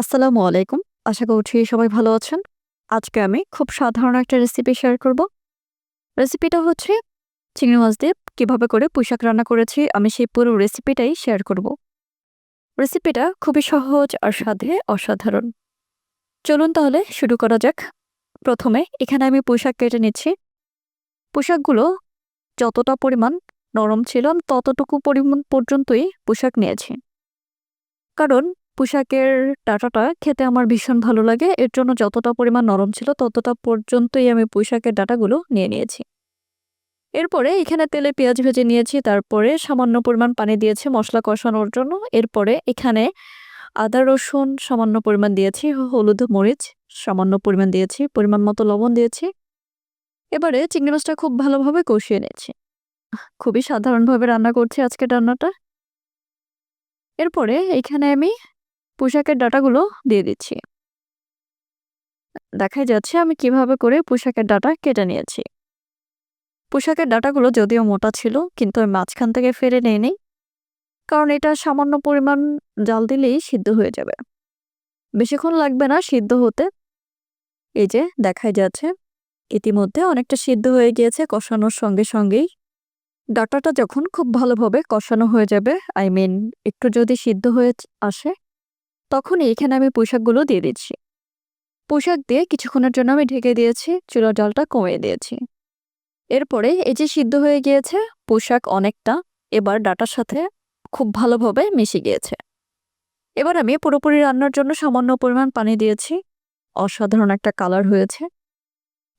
আসসালামু আলাইকুম। আশা করছি সবাই ভালো আছেন। আজকে আমি খুব সাধারণ একটা রেসিপি শেয়ার করব। রেসিপিটা হচ্ছে চিংড়ি মাছ দিয়ে কীভাবে করে পুঁইশাক রান্না করেছি, আমি সেই পুরো রেসিপিটাই শেয়ার করব। রেসিপিটা খুবই সহজ আর স্বাদে অসাধারণ। চলুন তাহলে শুরু করা যাক। প্রথমে এখানে আমি পোশাক কেটে নিচ্ছি। পোশাকগুলো যতটা পরিমাণ নরম ছিল, আমি ততটুকু পরিমাণ পর্যন্তই পোশাক নিয়েছি। কারণ পোশাকের ডাটাটা খেতে আমার ভীষণ ভালো লাগে। এর জন্য যতটা পরিমাণ নরম ছিল ততটা পর্যন্তই আমি পোশাকের ডাটাগুলো নিয়ে নিয়েছি। এরপরে এখানে তেলে পেঁয়াজ ভেজে নিয়েছি, তারপরে সামান্য পরিমাণ পানি দিয়েছি মশলা কষানোর জন্য। এরপরে এখানে আদা, রসুন সামান্য পরিমাণ দিয়েছি, হলুদ মরিচ সামান্য পরিমাণ দিয়েছি, পরিমাণ মতো লবণ দিয়েছি। এবারে চিংড়ি মাছটা খুব ভালোভাবে কষিয়ে নিয়েছি। খুবই সাধারণভাবে রান্না করছি আজকের রান্নাটা। এরপরে এখানে আমি পোশাকের ডাটাগুলো দিয়ে দিচ্ছি। দেখাই যাচ্ছে আমি কীভাবে করে পোশাকের ডাটা কেটে নিয়েছি। পোশাকের ডাটাগুলো যদিও মোটা ছিল, কিন্তু আমি মাঝখান থেকে ফেরে নিয়ে নিই কারণ এটা সামান্য পরিমাণ জাল দিলেই সিদ্ধ হয়ে যাবে। বেশিক্ষণ লাগবে না সিদ্ধ হতে। এই যে দেখাই যাচ্ছে, ইতিমধ্যে অনেকটা সিদ্ধ হয়ে গিয়েছে কষানোর সঙ্গে সঙ্গেই। ডাটাটা যখন খুব ভালোভাবে কষানো হয়ে যাবে আই মিন একটু যদি সিদ্ধ হয়ে আসে তখনই এখানে আমি পোশাকগুলো দিয়ে দিচ্ছি। পোশাক দিয়ে কিছুক্ষণের জন্য আমি ঢেকে দিয়েছি চুলা ডালটা কমিয়ে দিয়েছি। এরপরে এই যে সিদ্ধ হয়ে গিয়েছে, পোশাক অনেকটা এবার ডাটার সাথে খুব ভালোভাবে মিশে গিয়েছে। এবার আমি পুরোপুরি রান্নার জন্য সামান্য পরিমাণ পানি দিয়েছি। অসাধারণ একটা কালার হয়েছে।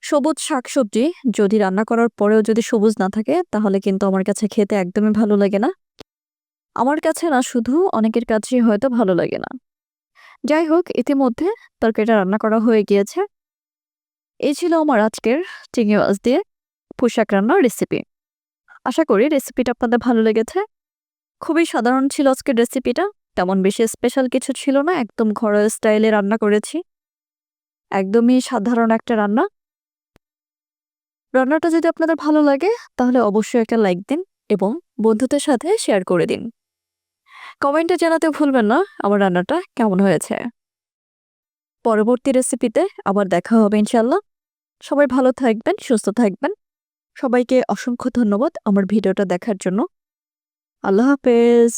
সবুজ শাকসবজি যদি রান্না করার পরেও যদি সবুজ না থাকে, তাহলে কিন্তু আমার কাছে খেতে একদমই ভালো লাগে না। আমার কাছে না, শুধু অনেকের কাছেই হয়তো ভালো লাগে না। যাই হোক, ইতিমধ্যে তরকারিটা রান্না করা হয়ে গিয়েছে। এই ছিল আমার আজকের চিংড়ি মাছ দিয়ে পোশাক রান্নার রেসিপি আশা করি রেসিপিটা আপনাদের ভালো লেগেছে। খুবই সাধারণ ছিল আজকের রেসিপিটা তেমন বেশি স্পেশাল কিছু ছিল না, একদম ঘরোয়া স্টাইলে রান্না করেছি। একদমই সাধারণ একটা রান্না। রান্নাটা যদি আপনাদের ভালো লাগে, তাহলে অবশ্যই একটা লাইক দিন এবং বন্ধুদের সাথে শেয়ার করে দিন। কমেন্টে জানাতে ভুলবেন না, আমার রান্নাটা কেমন হয়েছে। পরবর্তী রেসিপিতে আবার দেখা হবে ইনশাল্লাহ সবাই ভালো থাকবেন, সুস্থ থাকবেন। সবাইকে অসংখ্য ধন্যবাদ আমার ভিডিওটা দেখার জন্য। আল্লাহ হাফেজ।